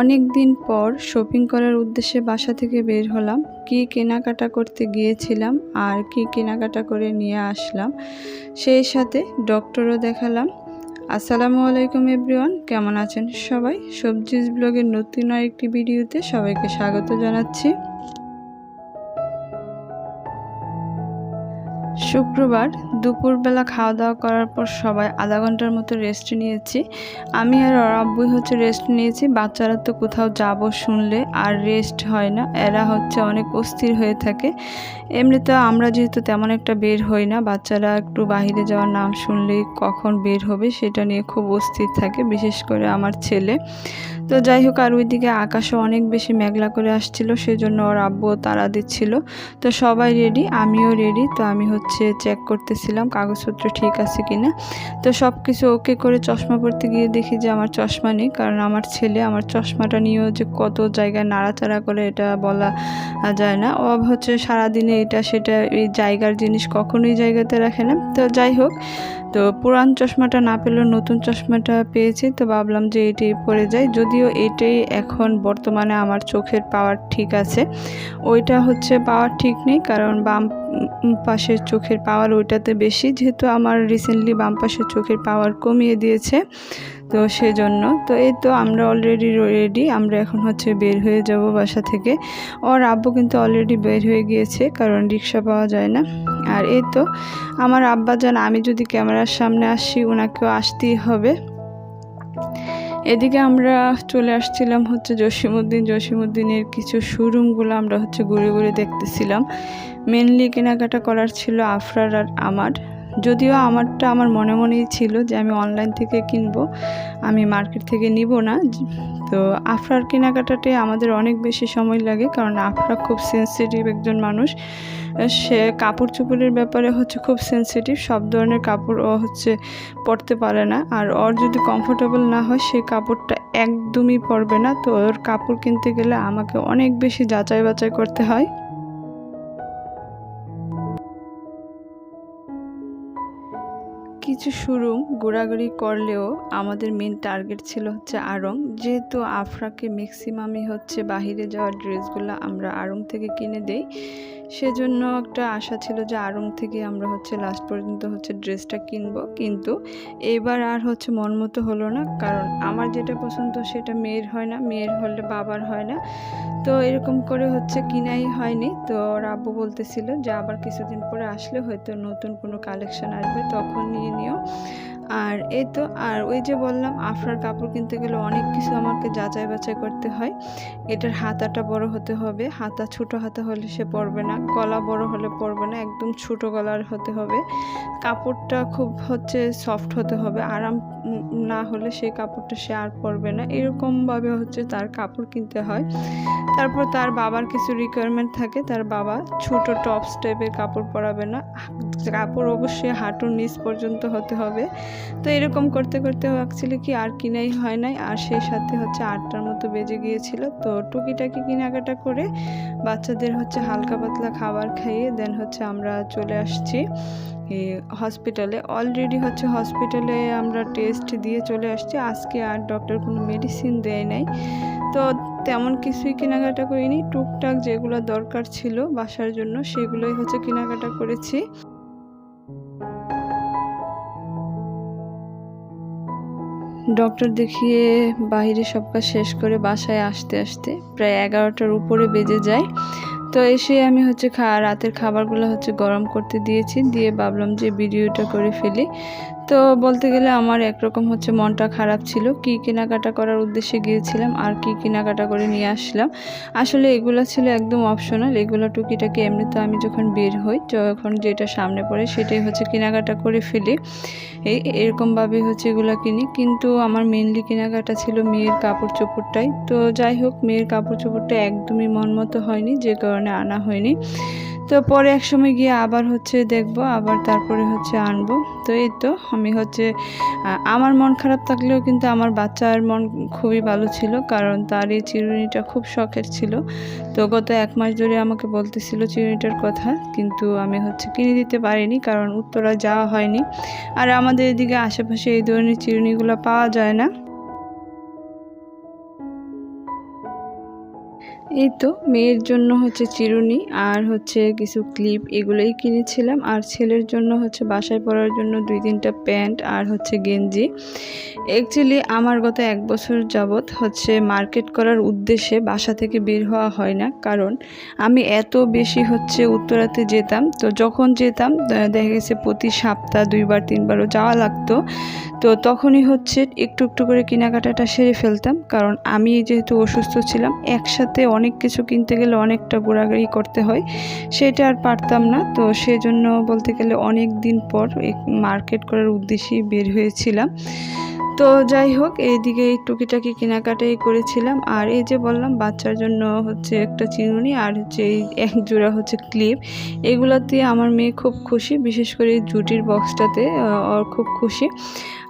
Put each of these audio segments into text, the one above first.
অনেক দিন পর শপিং করার উদ্দেশ্যে বাসা থেকে বের হলাম। কি কেনাকাটা করতে গিয়েছিলাম আর কি কেনাকাটা করে নিয়ে আসলাম, সেই সাথে ডক্টরও দেখালাম। আসসালামু আলাইকুম এভরিওয়ান, কেমন আছেন সবাই? সবজিজ ব্লগের নতুন আরেকটি ভিডিওতে সবাইকে স্বাগত জানাচ্ছি। শুক্রবার দুপুরবেলা খাওয়া দাওয়া করার পর সবাই আধা ঘণ্টার মতো রেস্ট নিয়েছি। আমি আর আব্বুই হচ্ছে রেস্ট নিয়েছি। বাচ্চারা তো কোথাও যাব শুনলে আর রেস্ট হয় না। এরা হচ্ছে অনেক অস্থির হয়ে থাকে। এমনিতে আমরা যেহেতু তেমন একটা বের হই না, বাচ্চারা একটু বাহিরে যাওয়ার নাম শুনলেই কখন বের হবে সেটা নিয়ে খুব অস্থির থাকে, বিশেষ করে আমার ছেলে। তো যাই হোক, আর ওইদিকে আকাশও অনেক বেশি মেঘলা করে আসছিল, সেজন্য ওর আব্বুও তারা দিচ্ছিল। তো সবাই রেডি আমিও রেডি তো আমি হচ্ছে চেক করতেছিলাম, কাগজপত্র ঠিক আছে কিনা। তো সব কিছু ওকে করে চশমা পরতে গিয়ে দেখি যে আমার চশমা নেই, কারণ আমার ছেলে আমার চশমাটা নিয়েও যে কত জায়গায় নাড়াচাড়া করে এটা বলা যায় না। ও হচ্ছে সারাদিনে এটা সেটা এই জায়গার জিনিস কখনোই জায়গাতে রাখে না। তো যাই হোক, তো পুরান চশমাটা না পেলেও নতুন চশমাটা পেয়েছি, তো ভাবলাম যে এটাই পরে যাই। যদিও এটাই এখন বর্তমানে আমার চোখের পাওয়ার ঠিক আছে। ওইটা হচ্ছে পাওয়ার ঠিক নেই, কারণ বাম পাশের চোখের পাওয়ার ওইটাতে বেশি, যেহেতু আমার রিসেন্টলি বাম পাশের চোখের পাওয়ার কমিয়ে দিয়েছে, তো সেজন্য। তো এই তো আমরা অলরেডি রেডি আমরা এখন হচ্ছে বের হয়ে যাব বাসা থেকে। ওর আব্বু কিন্তু অলরেডি বের হয়ে গিয়েছে, কারণ রিক্সা পাওয়া যায় না। আর এই তো, আমার আব্বা যান আমি যদি ক্যামেরার সামনে আসি ওনাকেও আসতেই হবে। এদিকে আমরা চলে আসছিলাম হচ্ছে জসিমুদ্দিন জসিমুদ্দিনের কিছু শোরুমগুলো আমরা হচ্ছে ঘুরে ঘুরে দেখতেছিলাম। মেনলি কেনাকাটা করার ছিল আফরার আর আমার। যদিও আমারটা আমার মনে মনেই ছিল যে আমি অনলাইন থেকে কিনবো, আমি মার্কেট থেকে নিব না। তো আফরার কেনাকাটাতে আমাদের অনেক বেশি সময় লাগে কারণ আফরা খুব সেন্সিটিভ একজন মানুষ। সে কাপড় চোপড়ের ব্যাপারে হচ্ছে খুব সেন্সিটিভ সব ধরনের কাপড় ও হচ্ছে পরতে পারে না। আর ওর যদি কমফোর্টেবল না হয় সেই কাপড়টা একদমই পরবে না। তো ওর কাপড় কিনতে গেলে আমাকে অনেক বেশি যাচাই বাছাই করতে হয়। কিছু শুরু ঘোরাঘুরি করলেও আমাদের মেন টার্গেট ছিল হচ্ছে আরং যেহেতু আফরাকে ম্যাক্সিমামই হচ্ছে বাহিরে যাওয়ার ড্রেসগুলো আমরা আরং থেকে কিনে দেই সেজন্য একটা আশা ছিল যে আড়ং থেকে আমরা হচ্ছে লাস্ট পর্যন্ত হচ্ছে ড্রেসটা কিনবো। কিন্তু এবার আর হচ্ছে মন মতো হলো না। কারণ আমার যেটা পছন্দ সেটা মেয়ের হয় না, মেয়ের হলে বাবার হয় না। তো এরকম করে হচ্ছে কিনাই হয়নি। তো ওর আব্বু বলতেছিল যে আবার কিছুদিন পরে আসলে হয়তো নতুন কোনো কালেকশন আসবে, তখন নিয়ে নিও। আর এই তো, আর ওই যে বললাম, আফরার কাপড় কিনতে গেলে অনেক কিছু আমাকে যাচাই বাছাই করতে হয়। এটার হাতাটা বড় হতে হবে, হাতা ছোট হাতা হলে সে পরবে না গলা বড় হলে পরবে না, একদম ছোট গলার হতে হবে। কাপড়টা খুব হচ্ছে সফট হতে হবে, আরাম না হলে সেই কাপড়টা সে আর পরবে না। এরকমভাবে হচ্ছে তার কাপড় কিনতে হয়। তারপর তার বাবার কিছু রিকোয়ারমেন্ট থাকে, তার বাবা ছোট টপস টাইপের কাপড় পরাবে না। কাপড় অবশ্যই হাঁটুর নিচ পর্যন্ত হতে হবে। তো এরকম করতে করতে অ্যাকচুয়ালি কি আর কিনাই হয় নাই, আর সেই সাথে হচ্ছে আটটার মতো বেজে গিয়েছিল। তো টুকিটাকি কেনাকাটা করে বাচ্চাদের হচ্ছে হালকা পাতলা খাবার খাইয়ে দেন হচ্ছে আমরা চলে আসছি। হসপিটালে অলরেডি হচ্ছে হসপিটালে আমরা টেস্ট দিয়ে চলে আসছি। আজকে আর ডক্টর কোনো মেডিসিন দেয় নাই। তো তেমন কিছুই কেনাকাটা করিনি। টুকটাক যেগুলো দরকার ছিল বাসার জন্য সেগুলোই হচ্ছে কেনাকাটা করেছি। ডক্টর দেখিয়ে বাহিরে সব কাজ শেষ করে বাসায় আসতে আসতে প্রায় এগারোটার উপরে বেজে যায়। তো এসে আমি হচ্ছে খা রাতের খাবারগুলো হচ্ছে গরম করতে দিয়েছি। দিয়ে ভাবলাম যে ভিডিওটা করে ফেলি। তো বলতে গেলে আমার একরকম হচ্ছে মনটা খারাপ ছিল। কি কেনাকাটা করার উদ্দেশ্যে গিয়েছিলাম, আর কি কেনাকাটা করে নিয়ে আসলাম। আসলে এগুলো ছিল একদম অপশনাল এগুলো টুকিটাকে এমনিতে আমি যখন বের হই, যখন যেটা সামনে পড়ে সেটাই হচ্ছে কেনাকাটা করে ফেলি। এই এরকমভাবেই হচ্ছে এগুলো কিনি। কিন্তু আমার মেনলি কেনাকাটা ছিল মেয়ের কাপড় চোপড়টাই তো যাই হোক, মেয়ের কাপড় চোপড়টা একদমই মন মতো হয়নি, যে কারণে আনা হয়নি। তো পরে এক সময় গিয়ে আবার হচ্ছে দেখব, আবার তারপরে হচ্ছে আনব। তো এই তো, আমি হচ্ছে আমার মন খারাপ থাকলেও কিন্তু আমার বাচ্চার মন খুবই ভালো ছিল, কারণ তার এই চিরুনিটা খুব শখের ছিল। তো গত এক মাস ধরে আমাকে বলতেছিল চিরুনিটার কথা, কিন্তু আমি হচ্ছে কিনে দিতে পারিনি, কারণ উত্তরা যাওয়া হয়নি। আর আমাদের এদিকে আশেপাশে এই ধরনের চিরুনিগুলো পাওয়া যায় না। এই তো, মেয়ের জন্য হচ্ছে চিরুনি আর হচ্ছে কিছু ক্লিপ এগুলোই কিনেছিলাম। আর ছেলের জন্য হচ্ছে বাসায় পরার জন্য দুই তিনটা প্যান্ট আর হচ্ছে গেঞ্জি। অ্যাকচুয়ালি আমার গত এক বছর যাবৎ হচ্ছে মার্কেট করার উদ্দেশ্যে বাসা থেকে বের হওয়া হয় না। কারণ আমি এত বেশি হচ্ছে উত্তরাতে যেতাম, তো যখন যেতাম দেখা গেছে প্রতি সপ্তাহ দুইবার, তিনবারও যাওয়া লাগতো। তো তখনই হচ্ছে একটু একটু করে কেনাকাটাটা সেরে ফেলতাম। কারণ আমি যেহেতু অসুস্থ ছিলাম, একসাথে অনেক কিছু কিনতে গেলে অনেকটা ঘোরাঘুরি করতে হয়। সেটা আর পারতাম না। তো সেজন্য বলতে গেলে অনেক দিন পর মার্কেট করার উদ্দেশ্যেই বের হয়েছিলাম। তো যাই হোক, এইদিকে এই টুকিটাকি কেনাকাটাই করেছিলাম। আর এই যে বললাম, বাচ্চার জন্য হচ্ছে একটা চিরুনি আর হচ্ছে এই এক জোড়া হচ্ছে ক্লিপ। এগুলোতে আমার মেয়ে খুব খুশি, বিশেষ করে এই জুটির বক্সটাতে ওর খুব খুশি।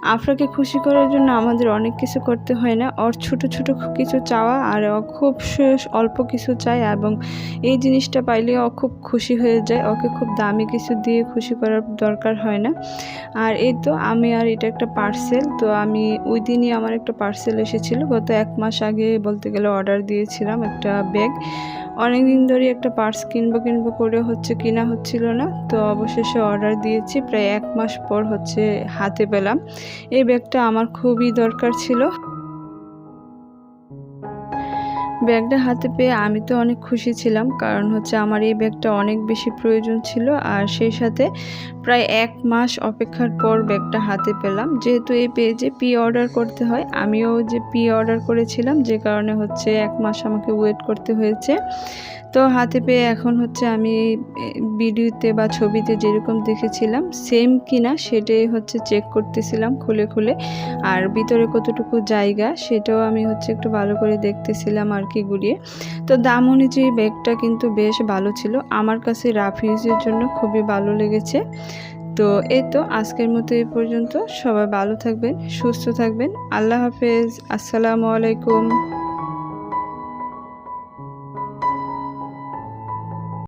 আফরাকে খুশি করার জন্য আমাদের অনেক কিছু করতে হয় না। ওর ছোট ছোট কিছু চাওয়া আর খুব অল্প কিছু চায় এবং এই জিনিসটা পাইলে ও খুব খুশি হয়ে যায়। ওকে খুব দামি কিছু দিয়ে খুশি করার দরকার হয় না। আর এই তো আমি আর এটা একটা পার্সেল তো আমি ওই দিনই আমার একটা পার্সেল এসেছিল। গত এক মাস আগে বলতে গেলে অর্ডার দিয়েছিলাম একটা ব্যাগ অনেক দিন ধরে একটা পার্স কিনবো কিনবো করে হচ্ছে কিনা হচ্ছিল না, তো অবশেষে অর্ডার দিয়েছি, প্রায় এক মাস পর হচ্ছে হাতে পেলাম। এই ব্যাগটা আমার খুবই দরকার ছিল। ব্যাগটা হাতে পেয়ে আমি তো অনেক খুশি ছিলাম, কারণ হচ্ছে আমার এই ব্যাগটা অনেক বেশি প্রয়োজন ছিল আর সেই সাথে প্রায় এক মাস অপেক্ষার পর ব্যাগটা হাতে পেলাম। যেহেতু এই পেজে পি অর্ডার করতে হয়, আমিও যে পি অর্ডার করেছিলাম, যে কারণে হচ্ছে এক মাস আমাকে ওয়েট করতে হয়েছে। তো হাতে পেয়ে এখন হচ্ছে আমি ভিডিওতে বা ছবিতে যেরকম দেখেছিলাম সেম কিনা সেটাই হচ্ছে চেক করতেছিলাম খুলে খুলে। আর ভিতরে কতটুকু জায়গা সেটাও আমি হচ্ছে একটু ভালো করে দেখতেছিলাম আর কি ঘুরিয়ে। তো দাম অনুযায়ী ব্যাগটা কিন্তু বেশ ভালো ছিল। আমার কাছে রাফ ইউজের জন্য খুবই ভালো লেগেছে। তো এই তো আজকের মতো এই পর্যন্ত। সবাই ভালো থাকবেন, সুস্থ থাকবেন। আল্লাহ হাফেজ। আসসালামু আলাইকুম।